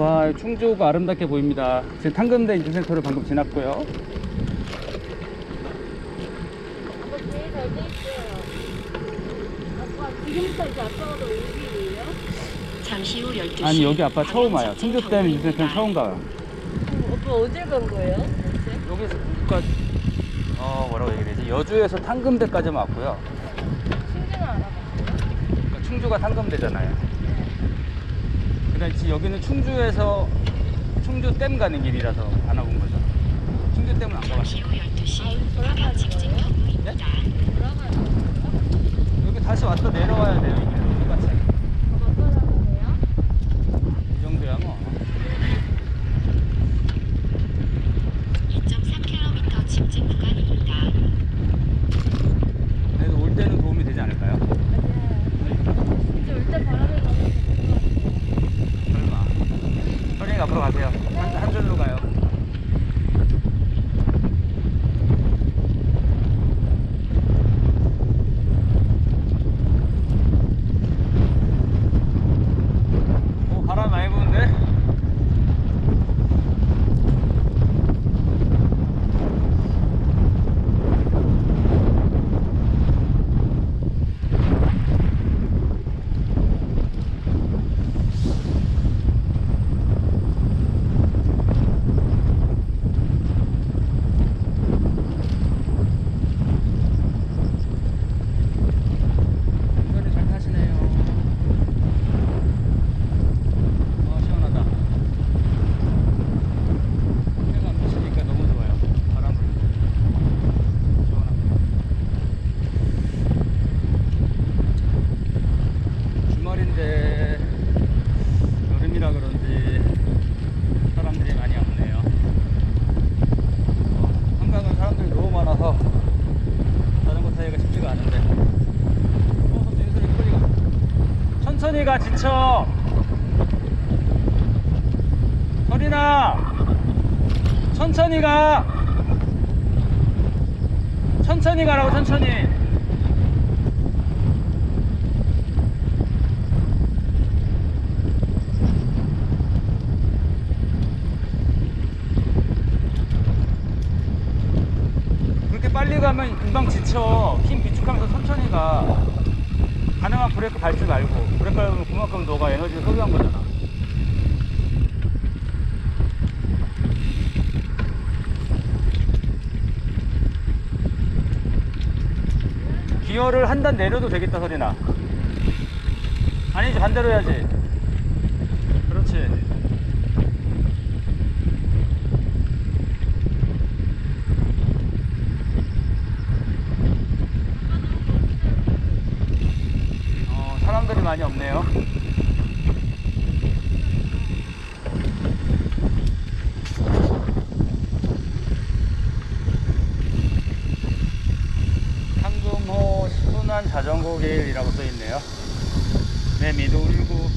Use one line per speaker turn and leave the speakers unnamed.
와 충주가 아름답게 보입니다. 지금 탕금대 인증센터를 방금 지났고요?
잠시 후 12시
아니 여기 아빠 처음 와요. 충주 댐 인증센터는 처음 가요.
오빠 어딜 간 거예요?
여기서 충주까지 어 뭐라고 얘기해야 되지? 여주에서 탕금대까지만 왔고요.
충주는 알아봤어요?
그러니까 충주가 탕금대잖아요 그다음 지. 여기는 충주에서 충주 댐 가는 길이라서 안 와본 거죠. 충주 댐은 안
잠시
가봤어요
후 12시
아, 여기 돌아가는
방향 직진
거예요?
경로입니다.
돌아가는 거예요?
여기 다시 왔다 내려와야 돼요 이 길로 똑같이
몇 돌아가세요?
이 정도야 뭐
2.3km 직진 구간입니다.
그래도 올 때는 도움이 되지 않을까요?
맞아요. 진짜 올때 바람이 너무 좋은 것
설마 선생님 앞으로 가세요 한, 한 줄로 가요 오 바람 많이 부는데? 운전을 잘 타시네요 아 시원하다 해가 안 비치니까 너무 좋아요 바람 불고 시원합니다 주말인데 여름이라 그런지 사람들이 많이 없네요 어, 한강은 사람들이 너무 많아서 자전거 타기가 쉽지가 않은데 어, 갑자기 소리 소리가 천천히 가 지쳐. 서린아 천천히 가. 천천히 가라고 천천히. 그렇게 빨리 가면 금방 지쳐. 힘 비축하면서 천천히 가. 가능한 브레이크 밟지 말고. 브레이크 밟으면 그만큼 너가 에너지를 소비한 거잖아. 기어를 한 단 내려도 되겠다, 서린아. 아니지, 반대로 해야지. 어, 사람들이 많이 없네요. 상금호 순환 자전거 길이라고 써 있네요. 내 미도 울고